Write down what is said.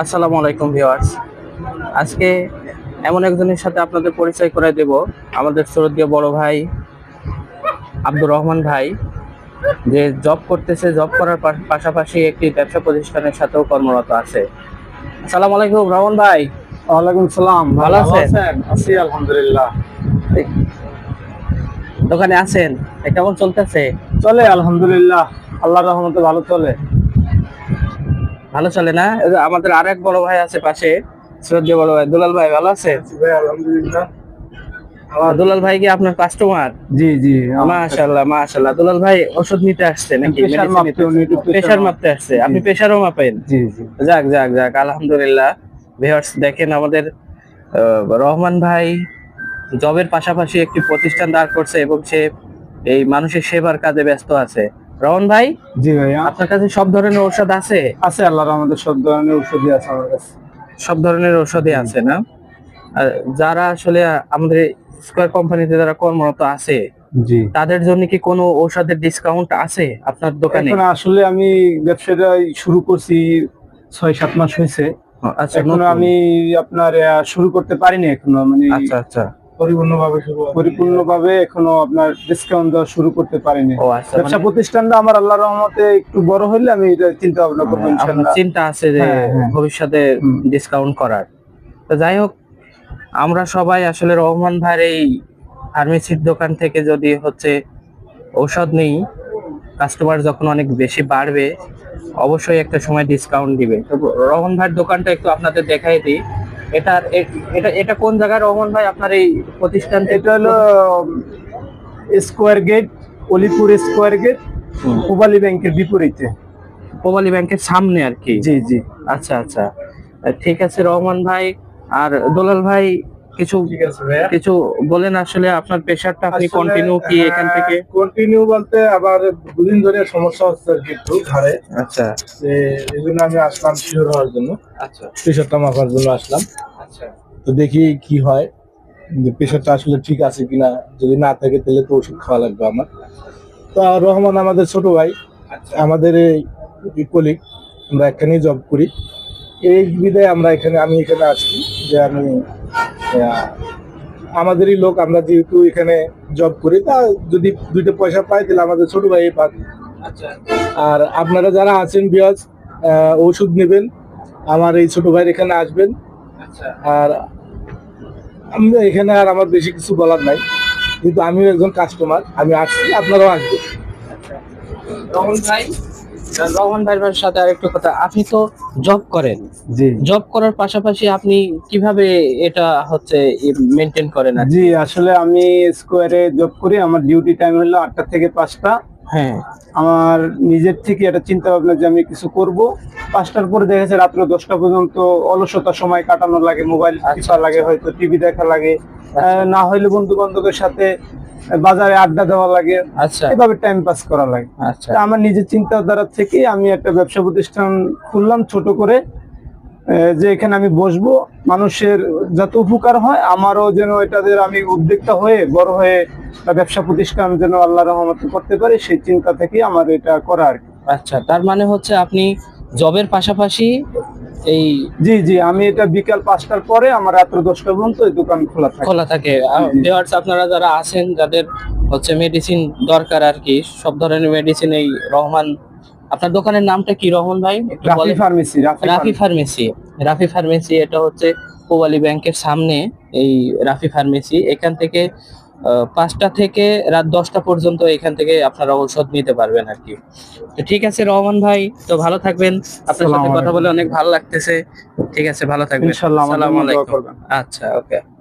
আসসালামু আলাইকুম ভিউয়ার্স। আজকে এমন একজনের সাথে আপনাদের পরিচয় করে দেব। আমাদের শ্রদ্ধীয় বড় ভাই আব্দুর রহমান ভাই যে জব করতেছে জব করার পাশাপাশি একটি ব্যবসা প্রতিষ্ঠানের সাথেও কর্মরত আছে। আসসালামু আলাইকুম রহমান ভাই। ওয়ালাইকুম সালাম। ভালো আছেন? আছি আলহামদুলিল্লাহ। দোকানে আছেন? কেমন চলতেছে? চলে আলহামদুলিল্লাহ। আল্লাহর রহমতে ভালো চলে। ভালো চলে না? আমাদের আরেক বড় ভাই আছে পাশে বড় ভাই। দুলাল ভাই ভালো আছে? দুলাল ভাই কি আপনার কাস্টমার জি জি মাশাআল্লাহ মাশাআল্লাহ। দুলাল ভাই ওষুধ নিতে আসছে নাকি? প্রেশার মাপতে আসছে। আপনি মাপেন? জি জি। যাক যাক যাক আলহামদুলিল্লাহ। ভিউয়ার্স দেখেন আমাদের রহমান ভাই জবের পাশাপাশি একটি প্রতিষ্ঠান দাঁড় করছে এবং সে এই মানুষের সেবার কাজে ব্যস্ত আছে। রহমান ভাই জি ভাইয়া। আপনার কাছে সব ধরনের ঔষধ আছে? আছে আল্লাহর আমাদের সব ধরনের ঔষধই আছে আমার কাছে। সব ধরনের ঔষধই আছে না? যারা আসলে আমাদের স্কোয়ার কোম্পানিতে যারা কর্মরত আছে জি। তাদের জন্য কি কোনো ঔষধের ডিসকাউন্ট আছে আপনার দোকানে? এখন আসলে আমি ব্যবসাটা শুরু করছি ছয় সাত মাস হয়েছে। আচ্ছা এখনও। আমি আপনার শুরু করতে পারিনি এখনও মানে আচ্ছা আচ্ছা। পরিপূর্ণভাবে শুরু পরিপূর্ণভাবে এখনও আপনার ডিসকাউন্ট দেওয়া শুরু করতে পারিনি। আচ্ছা ব্যবসা মানে প্রতিষ্ঠানটা আমার আল্লাহর রহমতে একটু বড় হইলে আমি এটা চিন্তা ভাবনা করব আপনার চিন্তা আছে যে হ্যাঁ, হ্যাঁ। ভবিষ্যতে ডিসকাউন্ট করার। তো যাই হোক আমরা সবাই আসলে রহমান ভাইয়ের এই ফার্মেসির দোকান থেকে যদি হচ্ছে ঔষধ নেই কাস্টমার যখন অনেক বেশি বাড়বে অবশ্যই একটা সময় ডিসকাউন্ট দিবে। তো রহমান ভাইয়ের দোকানটা একটু আপনাদের দেখাই দিই। এটা এটা এটা কোন জায়গায় রহমান ভাই আপনার এই প্রতিষ্ঠান এটা হলো square gate Olipur square gate কোবালি ব্যাংকের বিপরীতে। পোবালি ব্যাংকের সামনে আর কি? জি জি। আচ্ছা আচ্ছা। ঠিক আছে রহমান ভাই। আর দোলাল ভাই কিছু ঠিক আছে ভাইয়া। কিছু বলেন আসলে আপনার প্রেশারটা আপনি কন্টিনিউ কি এখান থেকে? কন্টিনিউ বলতে আবার দুদিন ধরে সমস্যা হচ্ছে আর কি একটু ঘাড়ে। আচ্ছা। যে এই জন্য আমি আসলাম শিওর হওয়ার জন্য। আচ্ছা। প্রেশারটা মাপার জন্য আসলাম। আচ্ছা। তো দেখি কি হয় যে প্রেশারটা আসলে ঠিক আছে কিনা যদি না থাকে তাহলে তো ওষুধ খাওয়া লাগবে আমার। তো আর রহমান আমাদের ছোট ভাই আমাদের এই কলিগ আমরা এখানেই জব করি। এই বিধায় আমরা এখানে আমি এখানে আছি যে আমি আমাদেরই লোক আমরা যেহেতু এখানে জব করি তা যদি দুইটা পয়সা পাই তাহলে আমাদের ছোট ভাই পাক। আচ্ছা। আর আপনারা যারা আছেন বিয়াজ ওষুধ নেবেন। আমার এই ছোট ভাইয়ের এখানে আসবেন। আচ্ছা। আর আমি এখানে আর আমার বেশি কিছু বলার নাই। কিন্তু আমিও একজন কাস্টমার আমি আসছি আপনারাও আসবেন। রহমান ভাই? রহমান ভাইয়ের সাথে আরেকটু কথা। আপনি তো জব করেন। জি। জব করার পাশাপাশি আপনি কীভাবে এটা হচ্ছে মেনটেন করেন? জি আসলে আমি স্কোয়ারে জব করি। আমার ডিউটি টাইম হলো আটটা থেকে পাঁচটা। হ্যাঁ। আমার নিজের থেকে একটা চিন্তা ভাবনা যে আমি কিছু করব। পাঁচটার পরে দেখা যাচ্ছে রাত্র দশটা পর্যন্ত অলসতা সময় কাটানো লাগে। মোবাইল টিপা লাগে হয়তো টিভি দেখা লাগে। আহ, না হইলে বন্ধু বান্ধবের সাথে বাজারে আড্ডা দেওয়া লাগে আচ্ছা। এভাবে টাইম পাস করা লাগে। আচ্ছা। আমার নিজের চিন্তাধারা থেকে আমি একটা ব্যবসা প্রতিষ্ঠান খুললাম ছোট করে যে এখানে আমি বসবো মানুষের যত উপকার হয় আমারও যেন এটাদের আমি উদ্যোক্তা হয়ে বড় হয়ে ব্যবসা প্রতিষ্ঠান যেন আল্লাহ রহমত করতে পারি সেই চিন্তা থেকে আমার এটা করা আর আচ্ছা তার মানে হচ্ছে আপনি জবের পাশাপাশি এই জি জি আমি এটা বিকাল পাঁচটার পরে আমার রাত্র দশটা পর্যন্ত এই দোকান খোলা থাকে। খোলা থাকে। ভিউয়ার্স আপনারা যারা আছেন যাদের হচ্ছে মেডিসিন দরকার আর কি সব ধরনের মেডিসিন এই রহমান আপনার দোকানের নামটা কি রহমান ভাই? Rafi pharmacy Rafi pharmacy Rafi pharmacy এটা হচ্ছে পোবালি ব্যাংকের সামনে এই রাফি ফার্মেসি এখান থেকে পাঁচটা থেকে রাত দশটা পর্যন্ত এখান থেকে আপনারা ঔষধ নিতে পারবেন আর কি। তো ঠিক আছে রহমান ভাই তো ভালো থাকবেন। আপনার সাথে কথা বলে অনেক ভালো লাগতেছে। ঠিক আছে ভালো থাকবেন। আচ্ছা ওকে।